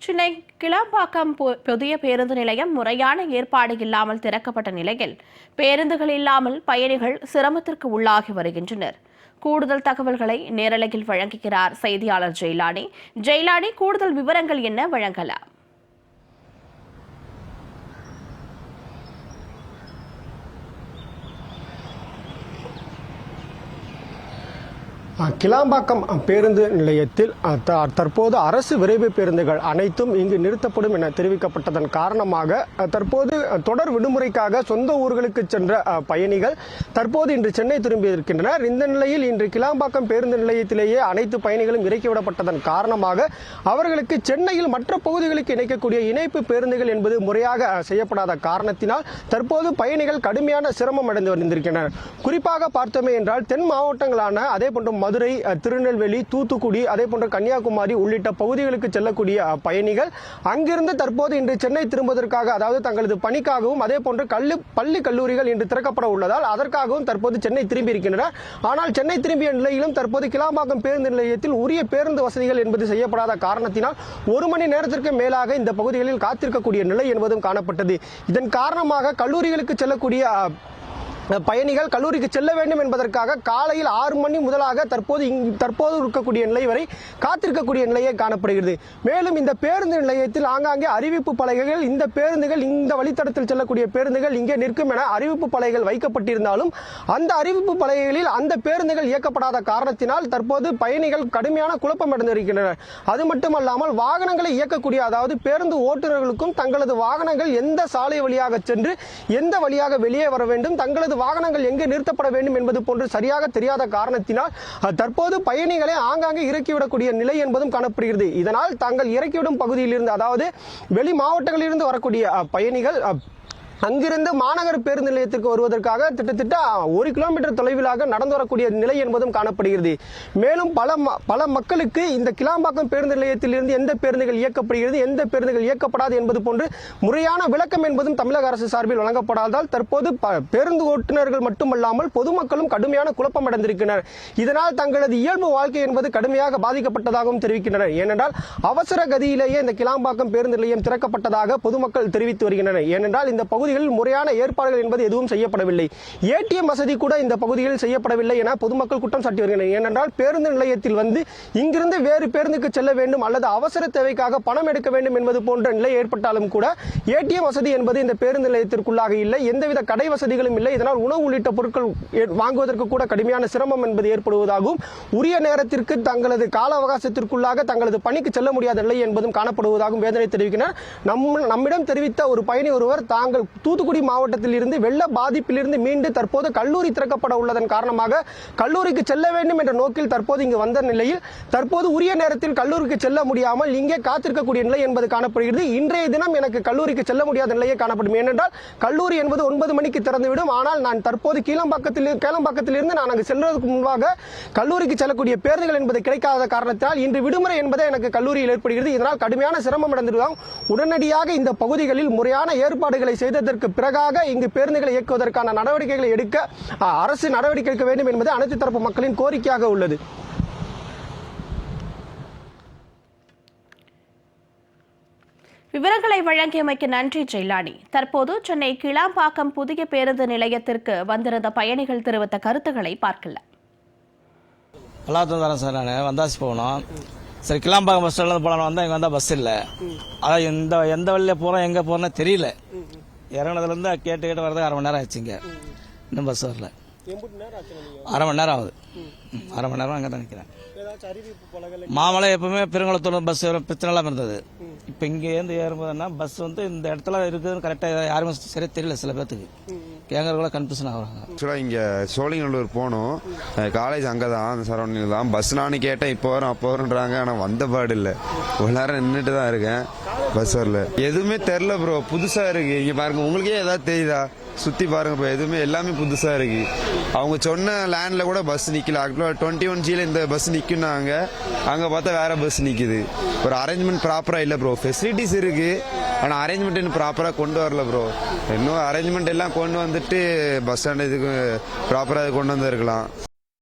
சென்னை கிளம்பாக்கம் பு- புதிய பேருந்து நிலையம் முறையான ஏற்பாடு இல்லாமல் திறக்கப்பட்ட நிலையில் பேருந்துகள் இல்லாமல் பயணிகள் சிரமத்திற்கு உள்ளாகி வருகின்றனர். கூடுதல் தகவல்களை நேரலையில் வழங்குகிறார் செய்தியாளர் ஜெயலானி. ஜெயலானி கூடுதல் விவரங்கள் என்ன? வழங்கலாம். கிளாம்பாக்கம் பேருந்து நிலையத்தில் தற்போது அரசு விரைவு பேருந்துகள் அனைத்தும் இங்கு நிறுத்தப்படும் என தெரிவிக்கப்பட்டதன் காரணமாக தற்போது தொடர் விடுமுறைக்காக சொந்த ஊர்களுக்கு சென்ற பயணிகள் தற்போது இன்று சென்னை திரும்பியிருக்கின்றனர் இந்த நிலையில் இன்று கிளாம்பாக்கம் பேருந்து நிலையத்திலேயே அனைத்து பயணிகளும் இறக்கிவிடப்பட்டதன் காரணமாக அவர்களுக்கு சென்னையில் மற்ற பகுதிகளுக்கு இணைக்கக்கூடிய இணைப்பு பேருந்துகள் என்பது முறையாக செய்யப்படாத காரணத்தினால் தற்போது பயணிகள் கடுமையான சிரமம் அடைந்து வந்திருக்கின்றனர். குறிப்பாக பார்த்தோமே என்றால் தென் மாவட்டங்களான அதே போன்று மதுரை திருநெல்வேலி தூத்துக்குடி அதே போன்ற கன்னியாகுமரி உள்ளிட்ட பகுதிகளுக்கு செல்லக்கூடிய பயணிகள் அங்கிருந்து தற்போது இன்று சென்னை திரும்புவதற்காக அதாவது தங்களது பணிக்காகவும் அதே போன்று கல்லு பள்ளி கல்லூரிகள் இன்று திறக்கப்பட உள்ளதால் அதற்காகவும் தற்போது சென்னை திரும்பி இருக்கின்றனர் ஆனால் சென்னை திரும்பிய நிலையிலும் தற்போது கிளாம்பாக்கம் பேருந்து நிலையத்தில் உரிய பேருந்து வசதிகள் என்பது செய்யப்படாத காரணத்தினால் ஒரு மணி நேரத்திற்கு மேலாக இந்த பகுதிகளில் காத்திருக்கக்கூடிய நிலை என்பதும் காணப்பட்டது. இதன் காரணமாக கல்லூரிகளுக்கு செல்லக்கூடிய பயணிகள் கல்லூரிக்கு செல்ல வேண்டும் என்பதற்காக காலையில் ஆறு மணி முதலாக தற்போது தற்போது இருக்கக்கூடிய நிலை வரை காத்திருக்கக்கூடிய நிலையே காணப்படுகிறது. மேலும் இந்த பேருந்து நிலையத்தில் ஆங்காங்கே அறிவிப்பு பலகைகள் இந்த பேருந்துகள் இந்த வழித்தடத்தில் செல்லக்கூடிய பேருந்துகள் இங்கே நிற்கும் என அறிவிப்பு பலகைகள் வைக்கப்பட்டிருந்தாலும் அந்த அறிவிப்பு பலகைகளில் அந்த பேருந்துகள் இயக்கப்படாத காரணத்தினால் தற்போது பயணிகள் கடுமையான குழப்பம் அடைந்திருக்கின்றனர். அது மட்டுமல்லாமல் வாகனங்களை இயக்கக்கூடிய அதாவது பேருந்து ஓட்டுநர்களுக்கும் தங்களது வாகனங்கள் எந்த சாலை வழியாக சென்று எந்த வழியாக வெளியே வர வேண்டும் தங்களது வாகனங்கள் எங்கே நிறுத்தப்பட வேண்டும் என்பது போன்று சரியாக தெரியாத காரணத்தினால் தற்போது பயணிகளை ஆங்காங்கே இறக்கிவிடக்கூடிய நிலை என்பதும் காணப்படுகிறது. இதனால் தாங்கள் இறக்கிவிடும் பகுதியிலிருந்து அதாவது வெளி மாவட்டங்களிலிருந்து வரக்கூடிய பயணிகள் அங்கிருந்து மாநகர பேருந்து நிலையத்திற்கு வருவதற்காக கிட்டத்தட்ட ஒரு கிலோமீட்டர் தொலைவிலாக நடந்து வரக்கூடிய நிலை என்பதும் காணப்படுகிறது. மேலும் பல ம- பல மக்களுக்கு இந்த கிளாம்பாக்கம் பேருந்து நிலையத்திலிருந்து எந்த பேருந்துகள் இயக்கப்படுகிறது எந்த பேருந்துகள் இயக்கப்படாது என்பது போன்று முறையான விளக்கம் என்பதும் தமிழக அரசு சார்பில் வழங்கப்படாததால் தற்போது ப- பேருந்து ஓட்டுநர்கள் மட்டுமல்லாமல் பொதுமக்களும் கடுமையான குழப்பம் அடைந்திருக்கின்றனர். இதனால் தங்களது இயல்பு வாழ்க்கை என்பது கடுமையாக பாதிக்கப்பட்டதாகவும் தெரிவிக்கின்றனர். ஏனென்றால் அவசர கதியிலேயே இந்த கிளாம்பாக்கம் பேருந்து நிலையம் திறக்கப்பட்டதாக பொதுமக்கள் தெரிவித்து வருகின்றனர். ஏனென்றால் இந்த பகுதி பகுதிகளில் முறையான ஏற்பாடுகள் என்பது எதுவும் செய்யப்படவில்லை. ஏடிஎம் வசதி கூட இந்த பகுதியில் செய்யப்படவில்லை என பொதுமக்கள் குற்றம் சாட்டி வருகின்றனர் ஏனென்றால் பேருந்து நிலையத்தில் வந்து இங்கிருந்து வேறு பேருந்துக்கு செல்ல வேண்டும் அல்லது அவசர தேவைக்காக பணம் எடுக்க வேண்டும் என்பது போன்ற நிலை ஏற்பட்டாலும் கூட ஏடிஎம் வசதி என்பது இந்த பேருந்து நிலையத்திற்குள்ளாக இல்லை. எந்தவித கடை வசதிகளும் இல்லை. இதனால் உணவு உள்ளிட்ட பொருட்கள் வாங்குவதற்கு கூட கடுமையான சிரமம் என்பது ஏற்படுவதாகவும் உரிய நேரத்திற்கு தங்களது கால அவகாசத்திற்குள்ளாக தங்களது பணிக்கு செல்ல முடியாத நிலை என்பதும் காணப்படுவதாகவும் வேதனை தெரிவிக்கின்றனர். நம் நம்மிடம் தெரிவித்த ஒரு பயணி ஒருவர் தாங்கள் தூத்துக்குடி மாவட்டத்தில் இருந்து வெள்ள பாதிப்பிலிருந்து மீண்டு தற்போது கல்லூரி திறக்கப்பட உள்ளதன் காரணமாக கல்லூரிக்கு செல்ல வேண்டும் என்ற நோக்கில் தற்போது இங்கு வந்த நிலையில் தற்போது உரிய நேரத்தில் கல்லூரிக்கு செல்ல முடியாமல் இங்கே காத்திருக்கக்கூடிய நிலை என்பது காணப்படுகிறது. இன்றைய தினம் எனக்கு கல்லூரிக்கு செல்ல முடியாத நிலையே காணப்படும். ஏனென்றால் கல்லூரி என்பது ஒன்பது மணிக்கு திறந்துவிடும். ஆனால் நான் தற்போது கீழம்பாக்கத்தில் கேளம்பாக்கத்திலிருந்து நான் அங்கு செல்வதற்கு முன்பாக கல்லூரிக்கு செல்லக்கூடிய பேருந்துகள் என்பது கிடைக்காத காரணத்தினால் இன்று விடுமுறை என்பதே எனக்கு கல்லூரியில் ஏற்படுகிறது. இதனால் கடுமையான சிரமம் அடைந்திருக்கிறோம் உடனடியாக இந்த பகுதிகளில் முறையான ஏற்பாடுகளை செய்தது செய்ததற்கு பிறகாக இங்கு பேருந்துகளை இயக்குவதற்கான நடவடிக்கைகளை எடுக்க அரசு நடவடிக்கை எடுக்க வேண்டும் என்பது அனைத்து தரப்பு மக்களின் கோரிக்கையாக உள்ளது. விவரங்களை வழங்கியமைக்கு நன்றி ஜெயலானி. தற்போது சென்னை கிளாம்பாக்கம் புதிய பேருந்து நிலையத்திற்கு வந்திருந்த பயணிகள் தெரிவித்த கருத்துக்களை பார்க்கலாம். பல்லாவரம் தரேன் சார் நான் வந்தாச்சு போகணும். சரி கிளாம்பாக்கம் பஸ் ஸ்டாண்ட்லேருந்து போகலான்னு வந்தால் இங்கே வந்தால் பஸ் இல்லை. அதான் எந்த எந்த வழியில் போகிறோம் எங்கே போகிறோன்னு தெரியல. இறங்கினதுலேருந்து கேட்டு கேட்டு வரதுக்கு அரை மணி நேரம் ஆச்சுங்க. இன்னும் பஸ் வரல. அரை மணி நேரம் ஆகுது. அரை மணி நேரம் அங்கே தான் நிற்கிறேன் மாமலை எப்பவுமே பெருங்குளத்தூர் பஸ் பிரச்சனைலாம் இருந்தது. இப்போ இங்கேருந்து ஏறும்போதுன்னா பஸ் வந்து இந்த இடத்துல இருக்குதுன்னு கரெக்டாக யாருமே சரியா தெரியல சில பேர்த்துக்கு கேட்கறதுக்குள்ள கன்ஃபியூஷன் ஆகுறாங்க. ஆக்சுவலாக இங்கே சோழிங்கநல்லூர் போகணும். காலேஜ் அங்கே தான் அந்த சரௌண்டிங் தான். பஸ் நானும் கேட்டேன் இப்போ வரும் அப்போ வரும்ன்றாங்க ஆனால் வந்த பாடு இல்லை. ஒரு நேரம் நின்றுட்டு தான் இருக்கேன் பஸ் வரல. எதுவுமே தெரில ப்ரோ புதுசாக இருக்கு. இங்கே பாருங்க உங்களுக்கே ஏதாவது தெரியுதா? சுற்றி பாருங்க ப்ரோ எதுவுமே எல்லாமே புதுசாக இருக்கு. அவங்க சொன்ன லேண்டில் கூட பஸ் நிற்கல ஆக்சுவலாக டுவெண்ட்டி ஒன் ஜியில் இந்த பஸ் நிற்குனாங்க அங்கே பார்த்தா வேற பஸ் நிற்கிது ஒரு அரேஞ்ச்மெண்ட் ப்ராப்பராக இல்லை ப்ரோ ஃபெசிலிட்டிஸ் இருக்கு. ஆனால் அரேஞ்ச்மெண்ட் இன்னும் ப்ராப்பராக கொண்டு வரல ப்ரோ இன்னும் அரேஞ்ச்மெண்ட் எல்லாம் கொண்டு வந்துட்டு பஸ் ஸ்டாண்ட் இதுக்கு ப்ராப்பராக கொண்டு வந்திருக்கலாம்.